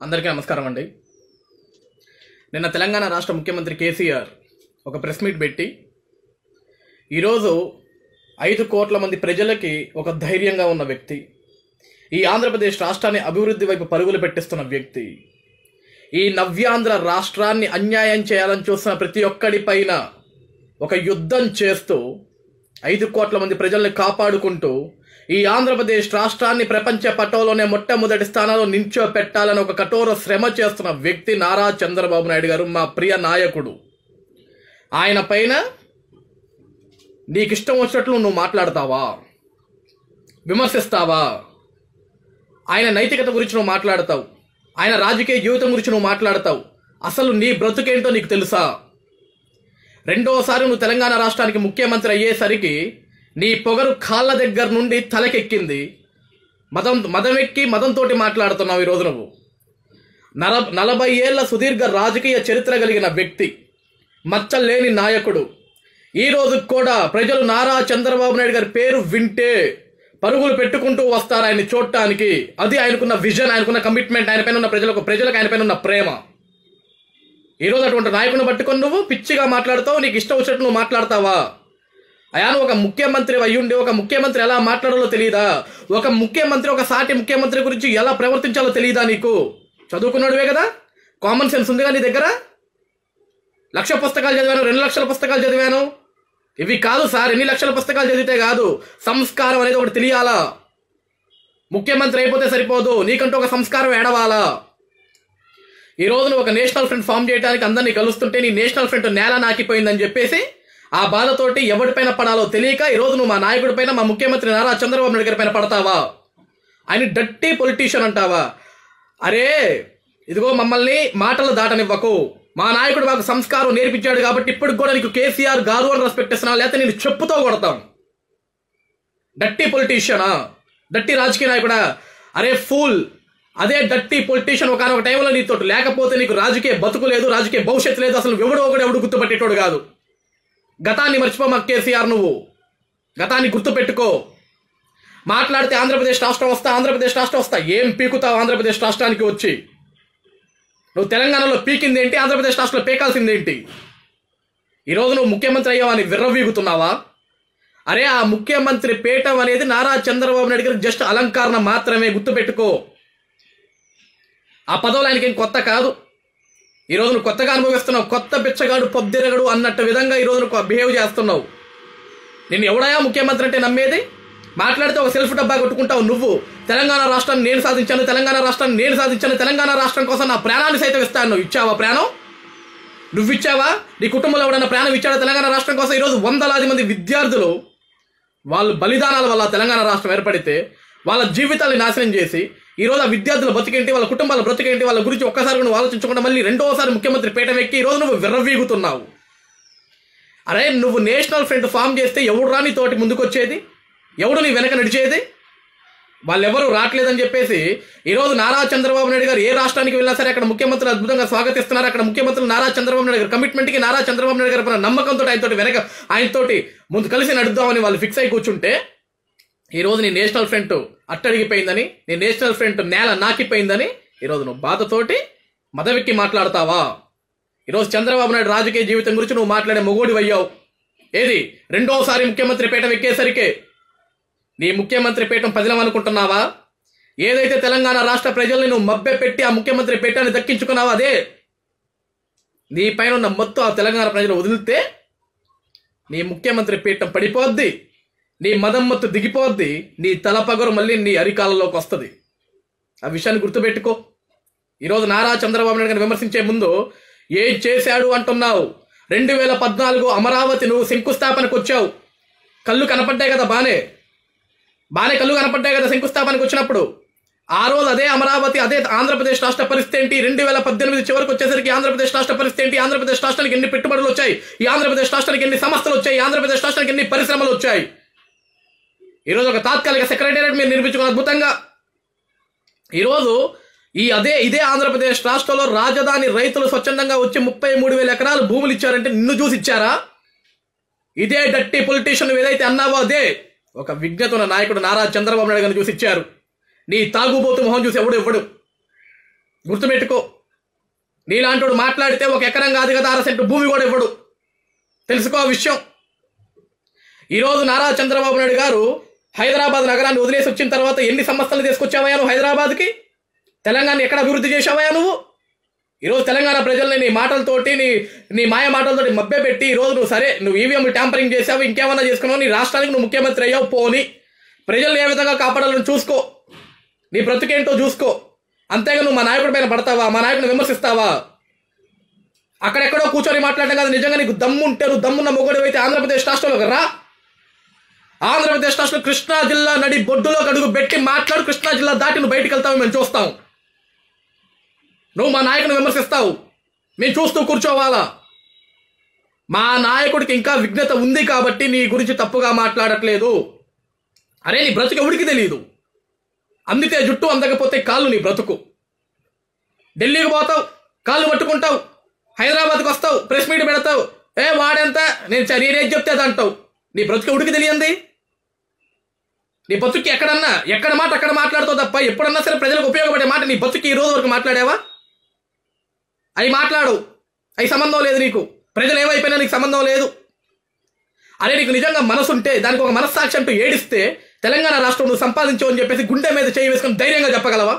అందరికీ నమస్కారం అండి. నిన్న తెలంగాణ రాష్ట్ర ముఖ్యమంత్రి కేసీఆర్ ఒక ప్రెస్ మీట్ పెట్టి ఈరోజు ఐదు కోట్ల మంది ప్రజలకి ఒక ధైర్యంగా ఉన్న వ్యక్తి ఈ ఆంధ్రప్రదేశ్ రాష్ట్రాన్ని అభివృద్ధి వైపు పరుగులు పెట్టిస్తున్న వ్యక్తి ఈ నవ్యాంధ్ర రాష్ట్రాన్ని అన్యాయం చేయాలని చూస్తున్న ప్రతి ఒక్కడి పైన ఒక యుద్ధం చేస్తూ ఐదు కోట్ల మంది ప్రజల్ని కాపాడుకుంటూ ఈ ఆంధ్రప్రదేశ్ రాష్ట్రాన్ని ప్రపంచ పటంలోనే మొట్టమొదటి స్థానంలో నించో పెట్టాలని ఒక కఠోర శ్రమ చేస్తున్న వ్యక్తి నారా చంద్రబాబు నాయుడు గారు మా ప్రియ నాయకుడు. ఆయన పైన నీకు ఇష్టం వచ్చినట్లు నువ్వు మాట్లాడతావా? విమర్శిస్తావా? ఆయన నైతికత గురించి నువ్వు మాట్లాడతావు. ఆయన రాజకీయ జీవితం గురించి నువ్వు మాట్లాడతావు. అసలు నీ బ్రతుకేంటో నీకు తెలుసా? రెండోసారి నువ్వు తెలంగాణ రాష్ట్రానికి ముఖ్యమంత్రి అయ్యేసరికి నీ పొగరు కాళ్ళ దగ్గర నుండి తలకెక్కింది. మదం మదమెక్కి మదంతో మాట్లాడుతున్నావు ఈరోజు నువ్వు. నల నలభై ఏళ్ళ సుదీర్ఘ రాజకీయ చరిత్ర కలిగిన వ్యక్తి మచ్చలేని నాయకుడు. ఈ కూడా ప్రజలు నారా చంద్రబాబు నాయుడు గారి పేరు వింటే పరుగులు పెట్టుకుంటూ వస్తారు ఆయన్ని చూడటానికి. అది ఆయనకున్న విజన్ ఆయనకున్న కమిట్మెంట్ ఆయన పైన ఉన్న ప్రజలకు ప్రజలకు ఆయన పైన ఉన్న ప్రేమ. ఈ రోజు అటువంటి నాయకుని పట్టుకొని నువ్వు పిచ్చిగా మాట్లాడతావు నీకు ఇష్టం వచ్చినట్టు నువ్వు మాట్లాడతావా? అయా నువ్వు ఒక ముఖ్యమంత్రి అయ్యుండి ఒక ముఖ్యమంత్రి ఎలా మాట్లాడాలో తెలియదా ఒక ముఖ్యమంత్రి ఒక సాటి ముఖ్యమంత్రి గురించి ఎలా ప్రవర్తించాలో తెలియదా నీకు? చదువుకున్నాడువే కదా? కామన్ సెన్స్ ఉందిగా నీ దగ్గర? లక్ష పుస్తకాలు చదివాను రెండు లక్షల పుస్తకాలు చదివాను. ఇవి కాదు సార్ ఎన్ని లక్షల పుస్తకాలు చదివితే కాదు సంస్కారం అనేది ఒకటి తెలియాలా? ముఖ్యమంత్రి అయిపోతే సరిపోదు నీకంటూ ఒక సంస్కారం ఏడవాలా? ఈ రోజున ఒక నేషనల్ ఫ్రంట్ ఫామ్ చేయడానికి అందరినీ కలుస్తుంటే నీ నేషనల్ ఫ్రంట్ నేల నాకిపోయిందని చెప్పేసి ఆ బాధతోటి ఎవరిపైన పడాలో తెలియక ఈ రోజు నువ్వు మా నాయకుడి పైన మా ముఖ్యమంత్రి నారా చంద్రబాబు నాయుడు గారి పైన పడతావా? ఆయన డట్టి పొలిటీషియన్ అంటావా? అరే ఇదిగో మమ్మల్ని మాటలు దాటనివ్వకు. మా నాయకుడు మాకు సంస్కారం నేర్పించాడు కాబట్టి ఇప్పటికి కూడా నీకు కేసీఆర్ గారు అని రెస్పెక్ట్ ఇస్తున్నా లేకపోతే నేను చెప్పుతో కొడతాం డట్టి పొలిటీషియనా? డట్టి రాజకీయ నాయకుడా? అరే ఫూల్ అదే డట్టి పొలిటీషియన్ ఒకనొక టైంలో నీతో లేకపోతే నీకు రాజకీయ బతుకు లేదు రాజకీయ భవిష్యత్తు లేదు అసలు ఎవడో ఒకడు ఎవడు గుర్తుపెట్టేటోడు కాదు. గతాన్ని మర్చిపోమా కేసీఆర్ నువ్వు? గతాన్ని గుర్తుపెట్టుకో. మాట్లాడితే ఆంధ్రప్రదేశ్ రాష్ట్రం వస్తా ఆంధ్రప్రదేశ్ రాష్ట్రం వస్తా. ఏం పీకుతావు ఆంధ్రప్రదేశ్ రాష్ట్రానికి వచ్చి? నువ్వు తెలంగాణలో పీకింది ఏంటి ఆంధ్రప్రదేశ్ రాష్ట్రంలో పీకాల్సింది ఏంటి? ఈరోజు నువ్వు ముఖ్యమంత్రి అయ్యావని విర్రవీగుతున్నావా? అరే ఆ ముఖ్యమంత్రి పీఠం అనేది నారా చంద్రబాబు నాయుడు గారికి జస్ట్ అలంకరణ మాత్రమే గుర్తుపెట్టుకో. ఆ పదవులు ఆయనకి ఏం కొత్త కాదు. ఈరోజు నువ్వు కొత్తగా అనుభవిస్తున్నావు. కొత్త బిచ్చగాడు పొద్దురగడు అన్నట్టు విధంగా ఈరోజు నువ్వు బిహేవ్ చేస్తున్నావు. నేను ఎవడయా ముఖ్యమంత్రి అంటే నమ్మేది? మాట్లాడితే ఒక సెల్ఫ్ డబ్బా కొట్టుకుంటావు నువ్వు. తెలంగాణ రాష్ట్రాన్ని నేను సాధించాను తెలంగాణ రాష్ట్రాన్ని నేను సాధించాను తెలంగాణ రాష్ట్రం కోసం నా ప్రాణాన్ని సైతం ఇస్తాను. నువ్వు ఇచ్చావా ప్రాణం? నువ్వు ఇచ్చావా? నీ కుటుంబంలో ఎవడన్నా ప్రాణం ఇచ్చాడా? తెలంగాణ రాష్ట్రం కోసం ఈరోజు వందలాది మంది విద్యార్థులు వాళ్ళు బలిదానాల వల్ల తెలంగాణ రాష్ట్రం ఏర్పడితే వాళ్ళ జీవితాన్ని నాశనం చేసి ఈరోజు ఆ విద్యార్థుల బతికేంటి వాళ్ళ కుటుంబాల బ్రతికేంటి వాళ్ళ గురించి ఒక్కసారి నువ్వు ఆలోచించకుండా మళ్ళీ రెండోసారి ముఖ్యమంత్రి పీఠం ఎక్కి ఈరోజు నువ్వు విర్రవీగుతున్నావు. అరే నువ్వు నేషనల్ ఫ్రంట్ ఫామ్ చేస్తే ఎవడు రాని తోటి ముందుకొచ్చేది? ఎవడు నీ వెనక నడిచేది? వాళ్ళెవరూ రావట్లేదని చెప్పేసి ఈరోజు నారా చంద్రబాబు నాయుడు గారు ఏ రాష్ట్రానికి వెళ్ళినా సరే అక్కడ ముఖ్యమంత్రి అద్భుతంగా స్వాగతిస్తున్నారు. అక్కడ ముఖ్యమంత్రి నారా చంద్రబాబు నాయుడు గారు కమిట్మెంట్కి నారా చంద్రబాబు నాయుడు గారు నమ్మకంతో ఆయనతోటి వెనక ఆయనతోటి ముందు కలిసి నడుద్దామని వాళ్ళు ఫిక్స్ అయి కూర్చుంటే ఈరోజు నీ నేషనల్ ఫ్రంట్ అట్టడిగిపోయిందని నీ నేషనల్ ఫ్రంట్ నేల నాకిపోయిందని ఈరోజు నువ్వు బాధతోటి మదవెక్కి మాట్లాడతావా? ఈరోజు చంద్రబాబు నాయుడు రాజకీయ జీవితం గురించి నువ్వు మాట్లాడే మొగోడి అయ్యావు. ఏది? రెండోసారి ముఖ్యమంత్రి పీఠం ఎక్కేసరికే నీ ముఖ్యమంత్రి పీఠం పదిలం అనుకుంటున్నావా ఏదైతే తెలంగాణ రాష్ట్ర ప్రజల్ని నువ్వు మబ్బె పెట్టి ఆ ముఖ్యమంత్రి పీఠాన్ని దక్కించుకున్నావా అదే. నీ పైన ఉన్న మొత్తం ఆ తెలంగాణ ప్రజలు వదిలితే నీ ముఖ్యమంత్రి పీఠం పడిపోద్ది. నీ మదమ్మత్తు దిగిపోద్ది నీ తలపగరు మళ్ళీ నీ అరికాలంలోకి వస్తుంది. ఆ విషయాన్ని గుర్తుపెట్టుకో. ఈరోజు నారా చంద్రబాబు నాయుడు గారిని విమర్శించే ముందు ఏం చేశాడు అంటున్నావు? రెండు వేల పద్నాలుగు అమరావతి నువ్వు శంకుస్థాపనకు వచ్చావు. కళ్ళు కనపడ్డాయి కదా బానే? బానే కళ్ళు కనపడ్డాయి కదా శంకుస్థాపనకు వచ్చినప్పుడు? ఆ రోజు అదే అమరావతి అదే ఆంధ్రప్రదేశ్ రాష్ట్ర పరిస్థితి ఏంటి? రెండు వేల పద్దెనిమిది చివరికి వచ్చేసరికి ఆంధ్రప్రదేశ్ రాష్ట్ర పరిస్థితి ఏంటి? ఆంధ్రప్రదేశ్ రాష్ట్రానికి ఎన్ని పెట్టుబడులు వచ్చాయి? ఈ ఆంధ్రప్రదేశ్ రాష్ట్రానికి ఎన్ని సంస్థలు వచ్చాయి? ఆంధ్రప్రదేశ్ రాష్ట్రానికి ఎన్ని పరిశ్రమలు వచ్చాయి? ఈరోజు ఒక తాత్కాలిక సెక్రటేరియట్ మీరు నిర్మించుకున్న అద్భుతంగా. ఈరోజు ఈ అదే ఇదే ఆంధ్రప్రదేశ్ రాష్ట్రంలో రాజధాని రైతులు స్వచ్ఛందంగా వచ్చి ముప్పై మూడు వేల ఎకరాలు భూములు ఇచ్చారంటే నిన్ను చూసి ఇచ్చారా? ఇదే డట్టి పొలిటీషియన్ ఏదైతే అన్నావో అదే. ఒక విజ్ఞత ఉన్న నాయకుడు నారా చంద్రబాబు నాయుడు గారిని చూసి ఇచ్చారు. నీ తాగుబోతు మొహం చూసి ఎవడు ఇవ్వడు. గుర్తుపెట్టుకో. నీలాంటి మాట్లాడితే ఒక ఎకరం కాదు కదా అర సెంటు భూమి కూడా ఇవ్వడు. తెలుసుకో ఆ విషయం. ఈరోజు నారా చంద్రబాబు నాయుడు గారు హైదరాబాద్ నగరాన్ని వదిలేసి వచ్చిన తర్వాత ఎన్ని సంస్థలు తీసుకొచ్చావయ్యా నువ్వు హైదరాబాద్కి? తెలంగాణ ఎక్కడ అభివృద్ధి చేశావయ్యా నువ్వు? ఈరోజు తెలంగాణ ప్రజల్ని నీ మాటలతోటి నీ నీ మాయ మాటలతోటి మభ్యపెట్టి ఈరోజు నువ్వు సరే నువ్వు ఈవీఎం ట్యాంపరింగ్ చేసావు ఇంకేమన్నా చేసుకున్నావు నీ రాష్ట్రానికి నువ్వు ముఖ్యమంత్రి అయ్యావు పోని. ప్రజల్ని ఏ విధంగా కాపాడాలని చూసుకో. నీ బ్రతుకేంటో చూసుకో. అంతేగా నువ్వు మా నాయకుడి పైన పడతావా మా నాయకుడిని విమర్శిస్తావా? అక్కడెక్కడో కూర్చొని మాట్లాడటం కాదు నిజంగా నీకు దమ్ముంటే నువ్వు దమ్మున్న మొగడు అయితే ఆంధ్రప్రదేశ్ రాష్ట్రంలోకి రా. ఆంధ్రప్రదేశ్ రాష్ట్రం కృష్ణా జిల్లా నడి బొడ్డులో అడుగు పెట్టి మాట్లాడు. కృష్ణా జిల్లా దాటి నువ్వు బయటికి వెళ్తావు మేము చూస్తాం. నువ్వు మా నాయకుని విమర్శిస్తావు. మేము చూస్తూ కూర్చోవాలా? మా నాయకుడికి ఇంకా విఘ్నత ఉంది కాబట్టి నీ గురించి తప్పుగా మాట్లాడట్లేదు. అరే నీ బ్రతుకు ఎవడికి తెలియదు అందితే జుట్టు అందకపోతే కాళ్ళు నీ బ్రతుకు. ఢిల్లీకి పోతావు కాళ్ళు పట్టుకుంటావు హైదరాబాద్కి వస్తావు ప్రెస్ మీట్ పెడతావు. ఏ వాడెంత? నేను చ- నేనేం చెప్తే అది అంటావు. నీ బ్రతుకు ఉడికి తెలియంది? నీ బతుక్కి ఎక్కడన్నా ఎక్కడ మాట అక్కడ మాట్లాడుతావు తప్ప ఎప్పుడన్నా సరే ప్రజలకు ఉపయోగపడే మాట నీ బతుక్కి ఈ రోజు వరకు మాట్లాడావా? అవి మాట్లాడు అవి సంబంధం లేదు నీకు. ప్రజలు ఏమైపోయినా నీకు సంబంధం లేదు. అరే నీకు నిజంగా మనసుంటే దానికి ఒక మనస్సాక్షి అంటూ ఏడిస్తే తెలంగాణ రాష్ట్రం నువ్వు సంపాదించవు అని చెప్పేసి గుండె మీద చేయి వేసుకొని ధైర్యంగా చెప్పగలవా?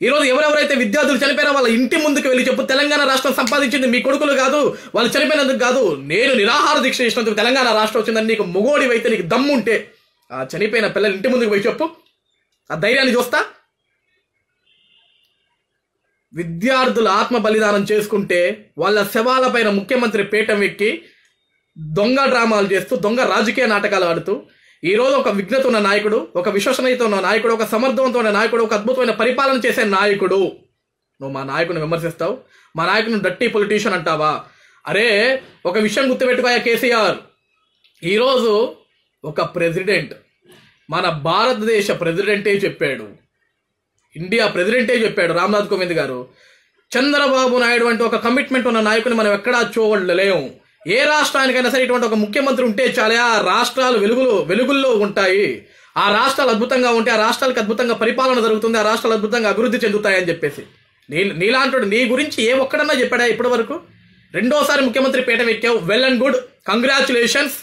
ఈరోజు ఎవరెవరైతే విద్యార్థులు చనిపోయినా వాళ్ళ ఇంటి ముందుకు వెళ్ళి చెప్పు తెలంగాణ రాష్ట్రం సంపాదించింది మీ కొడుకులు కాదు వాళ్ళు చనిపోయినందుకు కాదు నేను నిరాహార దీక్ష చేసినందుకు తెలంగాణ రాష్ట్రం వచ్చిందని నీకు మొగోడి అయితే నీకు దమ్ము ఉంటే ఆ చనిపోయిన పిల్లలు ఇంటి ముందుకు పోయి చెప్పు. ఆ ధైర్యాన్ని చూస్తా. విద్యార్థులు ఆత్మ బలిదానం చేసుకుంటే వాళ్ళ శవాల పైన ముఖ్యమంత్రి పీఠం ఎక్కి దొంగ డ్రామాలు చేస్తూ దొంగ రాజకీయ నాటకాలు ఆడుతూ ఈ రోజు ఒక విఘ్నత ఉన్న నాయకుడు ఒక విశ్వసనీయత ఉన్న నాయకుడు ఒక సమర్థవంతో ఉన్న నాయకుడు ఒక అద్భుతమైన పరిపాలన చేసే నాయకుడు. నువ్వు మా నాయకుడిని విమర్శిస్తావు. మా నాయకుడిని డట్టి పొలిటీషియన్ అంటావా? అరే ఒక విషయం గుర్తుపెట్టుకోయా కేసీఆర్? ఈరోజు ఒక ప్రెసిడెంట్ మన భారతదేశ ప్రెసిడెంటే చెప్పాడు? ఇండియా ప్రెసిడెంటే చెప్పాడు రామ్నాథ్ కోవింద్ గారు? చంద్రబాబు నాయుడు వంటి ఒక కమిట్మెంట్ ఉన్న నాయకుని మనం ఎక్కడా చూడలేము ఏ రాష్ట్రానికైనా సరే ఇటువంటి ఒక ముఖ్యమంత్రి ఉంటే చాలే ఆ రాష్ట్రాలు వెలుగులో వెలుగుల్లో ఉంటాయి. ఆ రాష్ట్రాలు అద్భుతంగా ఉంటే ఆ రాష్ట్రాలకు అద్భుతంగా పరిపాలన జరుగుతుంది ఆ రాష్ట్రాలు అద్భుతంగా అభివృద్ధి చెందుతాయని చెప్పేసి. నీ నీలాంటి నీ గురించి ఏ ఒక్కడన్నా చెప్పాడా ఇప్పటి వరకు రెండోసారి ముఖ్యమంత్రి పీఠం ఎక్కావు. వెల్ అండ్ గుడ్ కంగ్రాచులేషన్స్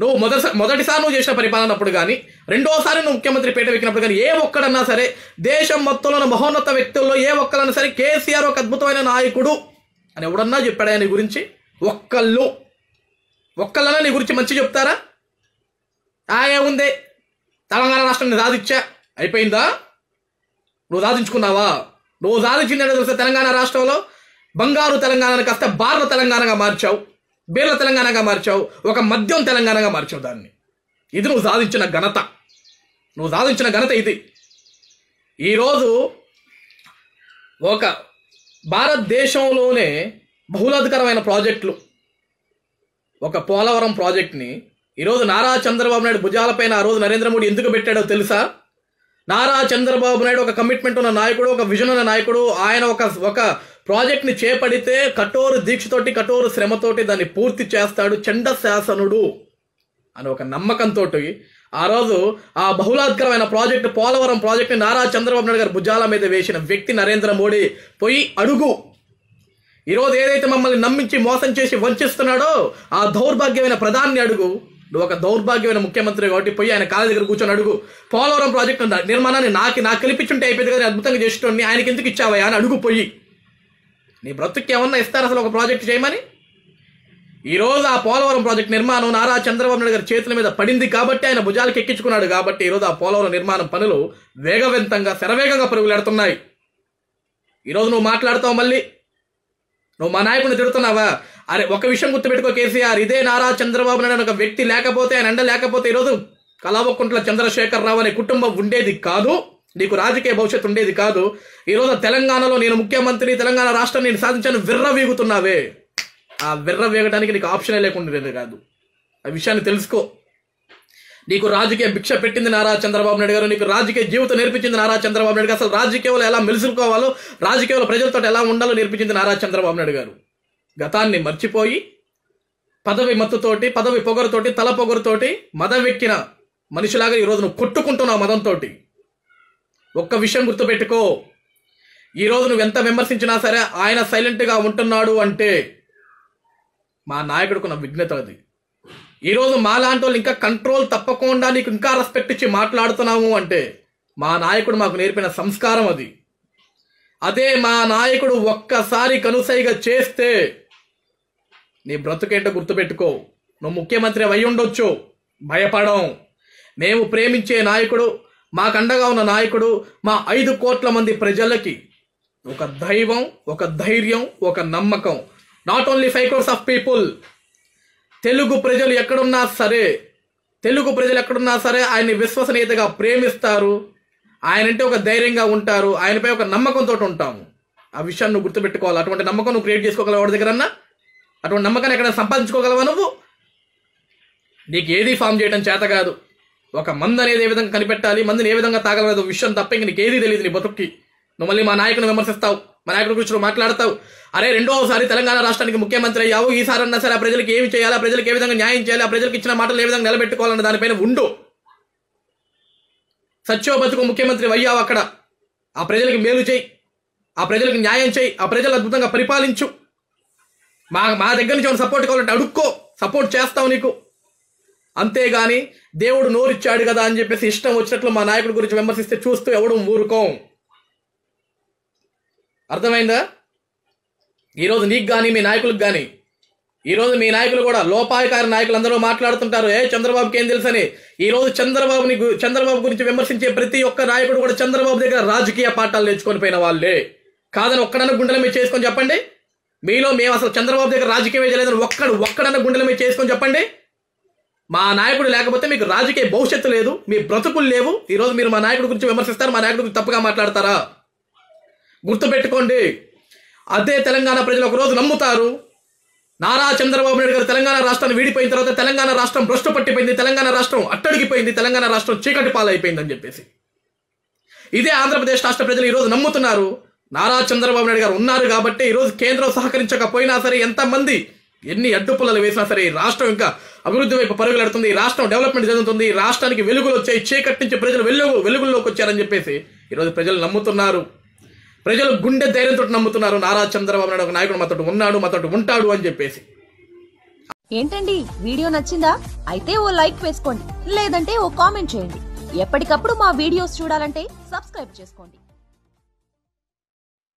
నువ్వు మొదటి మొదటిసారి నువ్వు చేసిన పరిపాలన అప్పుడు కానీ రెండోసారి నువ్వు ముఖ్యమంత్రి పీట ఎక్కినప్పుడు కానీ ఏ ఒక్కడన్నా సరే దేశం మొత్తంలో ఉన్న మహోన్నత వ్యక్తుల్లో ఏ ఒక్కరన్నా సరే కేసీఆర్ ఒక అద్భుతమైన నాయకుడు అని ఎవడన్నా చెప్పాడా నీ గురించి? ఒక్కళ్ళు. ఒక్కళ్ళన్నా నీ గురించి మంచి చెప్తారా? ఆయే ఉంది. తెలంగాణ రాష్ట్రాన్ని సాధించా అయిపోయిందా? నువ్వు సాధించుకున్నావా నువ్వు సాధించిందంటే తెలుసా తెలంగాణ రాష్ట్రంలో? బంగారు తెలంగాణని కాస్త భారత తెలంగాణగా మార్చావు. బీర్ల తెలంగాణగా మార్చావు ఒక మద్యం తెలంగాణగా మార్చావు దాన్ని. ఇది నువ్వు సాధించిన ఘనత. నువ్వు సాధించిన ఘనత ఇది. ఈరోజు ఒక భారతదేశంలోనే బహుళాధికరమైన ప్రాజెక్టులు. ఒక పోలవరం ప్రాజెక్ట్ని ఈరోజు నారా చంద్రబాబు నాయుడు భుజాలపైన ఆ రోజు నరేంద్ర మోడీ ఎందుకు పెట్టాడో తెలుసా? నారా చంద్రబాబు నాయుడు ఒక కమిట్మెంట్ ఉన్న నాయకుడు ఒక విజన్ ఉన్న నాయకుడు ఆయన ఒక ఒక ప్రాజెక్ట్ని చేపడితే కఠోర దీక్షతోటి కఠోర శ్రమతోటి దాన్ని పూర్తి చేస్తాడు చండ శాసనుడు అని ఒక నమ్మకంతో ఆ రోజు ఆ బహుళాత్కరమైన ప్రాజెక్టు పోలవరం ప్రాజెక్టుని నారా చంద్రబాబు నాయుడు గారు భుజాల మీద వేసిన వ్యక్తి నరేంద్ర మోడీ పోయి అడుగు. ఈరోజు ఏదైతే మమ్మల్ని నమ్మించి మోసం చేసి వంచిస్తున్నాడో ఆ దౌర్భాగ్యమైన ప్రధాని అడుగు. నువ్వు ఒక దౌర్భాగ్యమైన ముఖ్యమంత్రి కాబట్టి పోయి ఆయన కాళ్ళ దగ్గర కూర్చొని అడుగు. పోలవరం ప్రాజెక్టు నిర్మాణాన్ని నాకు నాకు కల్పించుంటే అయిపోయింది కదా అద్భుతంగా చేసేటోడిని ఆయనకి ఎందుకు ఇచ్చావా అని అడుగు పోయి నీ బ్రతుక్కి ఏమన్నా ఇస్తారు అసలు ఒక ప్రాజెక్ట్ చేయమని? ఈరోజు ఆ పోలవరం ప్రాజెక్ట్ నిర్మాణం నారా చంద్రబాబు నాయుడు గారి చేతుల మీద పడింది కాబట్టి ఆయన భుజాలకు ఎక్కించుకున్నాడు కాబట్టి ఈ రోజు ఆ పోలవరం నిర్మాణం పనులు వేగవంతంగా శరవేగంగా పరుగులెడుతున్నాయి. ఈరోజు నువ్వు మాట్లాడతావు మళ్ళీ. నువ్వు మా నాయకుడిని తిడుతున్నావా? అరే ఒక విషయం గుర్తుపెట్టుకో కేసీఆర్ ఇదే నారా చంద్రబాబు నాయుడు ఒక వ్యక్తి లేకపోతే ఆయన ఎండ లేకపోతే ఈరోజు కళావకుంట్ల చంద్రశేఖర్ రావు అనే కుటుంబం ఉండేది కాదు. నీకు రాజకీయ భవిష్యత్తు ఉండేది కాదు. ఈరోజు తెలంగాణలో నేను ముఖ్యమంత్రి తెలంగాణ రాష్ట్రం నేను సాధించాను విర్ర వీగుతున్నావే ఆ విర్ర వేగడానికి నీకు ఆప్షనే లేకుండా కాదు. ఆ విషయాన్ని తెలుసుకో. నీకు రాజకీయ భిక్ష పెట్టింది నారా చంద్రబాబు నాయుడు గారు నీకు రాజకీయ జీవితం నేర్పించింది నారా చంద్రబాబు నాయుడు గారు. అసలు రాజకీయంలో ఎలా మెలుసుకోవాలో రాజకీయంలో ప్రజలతో ఎలా ఉండాలో నేర్పించింది నారా చంద్రబాబు నాయుడు గారు. గతాన్ని మర్చిపోయి పదవి మత్తుతోటి పదవి పొగరుతోటి తల పొగరుతోటి మదం ఎక్కిన మనిషిలాగా ఈరోజు నువ్వు కొట్టుకుంటున్నావు మదంతో ఒక్క విషయం గుర్తుపెట్టుకో. ఈరోజు నువ్వు ఎంత విమర్శించినా సరే ఆయన సైలెంట్గా ఉంటున్నాడు అంటే మా నాయకుడుకున్న విఘ్నత అది. ఈరోజు మాలాంటి వాళ్ళు ఇంకా కంట్రోల్ తప్పకుండా నీకు ఇంకా రెస్పెక్ట్ ఇచ్చి మాట్లాడుతున్నాము అంటే మా నాయకుడు మాకు నేర్పిన సంస్కారం అది. అదే మా నాయకుడు ఒక్కసారి కనుసైగా చేస్తే నీ బ్రతుకేంటో గుర్తుపెట్టుకో. నువ్వు ముఖ్యమంత్రి అయి ఉండొచ్చు. భయపడం. మేము ప్రేమించే నాయకుడు మాకు అండగా ఉన్న నాయకుడు మా ఐదు కోట్ల మంది ప్రజలకి ఒక దైవం ఒక ధైర్యం ఒక నమ్మకం. Not only five crores of people Telugu ప్రజలు ఎక్కడున్నా సరే తెలుగు ప్రజలు ఎక్కడున్నా సరే ఆయన్ని విశ్వసనీయతగా ప్రేమిస్తారు. ఆయనంటే ఒక ధైర్యంగా ఉంటారు. ఆయనపై ఒక నమ్మకంతో ఉంటాము. ఆ విషయాన్ని నువ్వు గుర్తుపెట్టుకోవాలి. అటువంటి నమ్మకం నువ్వు క్రియేట్ చేసుకోగలవు ఎవరి దగ్గరన్నా అటువంటి నమ్మకాన్ని ఎక్కడ సంపాదించుకోగలవా నువ్వు? నీకు ఏది ఫామ్ చేయడం చేత కాదు. ఒక మందు అనేది ఏ విధంగా కనిపెట్టాలి? మందుని ఏ విధంగా తాగలేదు విషయం తప్ప ఇంక నీకు ఏది తెలియదు నీ బతుక్కి. నువ్వు మళ్ళీ మా నాయకుని విమర్శిస్తావు మా నాయకుడి గురించి నువ్వు మాట్లాడతావు. అరే రెండోసారి తెలంగాణ రాష్ట్రానికి ముఖ్యమంత్రి అయ్యావు. ఈసారి అన్నా సరే ఆ ప్రజలకు ఏమి చేయాలి? ఆ ప్రజలకు ఏ విధంగా న్యాయం చేయాలి? ఆ ప్రజలకు ఇచ్చిన మాటలు ఏ విధంగా నిలబెట్టుకోవాలన్న దానిపైన ఉండు. సత్యో బతుకు ముఖ్యమంత్రి అయ్యావు అక్కడ. ఆ ప్రజలకు మేలు చేయి. ఆ ప్రజలకు న్యాయం చేయి. ఆ ప్రజలు అద్భుతంగా పరిపాలించు. మా మా దగ్గర నుంచి ఏమైనా సపోర్ట్ కావాలంటే అడుక్కో. సపోర్ట్ చేస్తావు నీకు. అంతేగాని దేవుడు నోరిచ్చాడు కదా అని చెప్పేసి ఇష్టం వచ్చినట్లు మా నాయకుడి గురించి విమర్శిస్తే చూస్తూ ఎవడు ఊరుకోం అర్థమైందా? ఈరోజు నీకు కానీ మీ నాయకులకు కానీ ఈరోజు మీ నాయకులు కూడా లోపాయకారి నాయకులు అందరూ మాట్లాడుతుంటారు ఏ చంద్రబాబుకి ఏం తెలుసని? ఈ రోజు చంద్రబాబుని చంద్రబాబు గురించి విమర్శించే ప్రతి ఒక్క నాయకుడు కూడా చంద్రబాబు దగ్గర రాజకీయ పాఠాలు నేర్చుకొని పోయిన వాళ్ళే. కాదని ఒక్కడన్న గుండెల మీద చేసుకొని చెప్పండి. మీలో మేము అసలు చంద్రబాబు దగ్గర రాజకీయం చేయలేదని ఒక్కడు ఒక్కడన్న గుండెల మీద చేసుకొని చెప్పండి. మా నాయకుడు లేకపోతే మీకు రాజకీయ భవిష్యత్తు లేదు మీ బ్రతుకులు లేవు. ఈరోజు మీరు మా నాయకుడి గురించి విమర్శిస్తారు మా నాయకుడి గురించి తప్పుగా మాట్లాడతారా? గుర్తుపెట్టుకోండి అదే తెలంగాణ ప్రజలు ఒకరోజు నమ్ముతారు. నారా చంద్రబాబు నాయుడు గారు తెలంగాణ రాష్ట్రాన్ని వీడిపోయిన తర్వాత తెలంగాణ రాష్ట్రం భ్రష్టు పట్టిపోయింది తెలంగాణ రాష్ట్రం అట్టడిగిపోయింది తెలంగాణ రాష్ట్రం చీకటి పాలైపోయింది అని చెప్పేసి. ఇదే ఆంధ్రప్రదేశ్ రాష్ట్ర ప్రజలు ఈరోజు నమ్ముతున్నారు. నారా చంద్రబాబు నాయుడు గారు ఉన్నారు కాబట్టి ఈరోజు కేంద్రం సహకరించకపోయినా సరే ఎంతమంది ఎన్ని అడ్డుపుల్లలు వేసినా సరే ఈ రాష్ట్రం ఇంకా అభివృద్ధి వైపు పరుగులెడుతుంది ఈ రాష్ట్రం డెవలప్మెంట్ జరుగుతుంది ఈ రాష్ట్రానికి వెలుగులు వచ్చాయి చీకటి నుంచి ప్రజలు వెలుగు వెలుగుల్లోకి వచ్చారని చెప్పేసి ఈరోజు ప్రజలు నమ్ముతున్నారు. ప్రజలు గుండె ధైర్యంతో నమ్ముతున్నారు. నారా చంద్రబాబు నాయుడు ఒక నాయకుడు మాతో ఉన్నాడు మాతో ఉంటాడు అని చెప్పేసి. ఏంటండి? వీడియో నచ్చిందా? అయితే ఓ లైక్ వేసుకోండి లేదంటే ఓ కామెంట్ చేయండి. ఎప్పటికప్పుడు మా వీడియోస్ చూడాలంటే సబ్స్క్రైబ్ చేసుకోండి.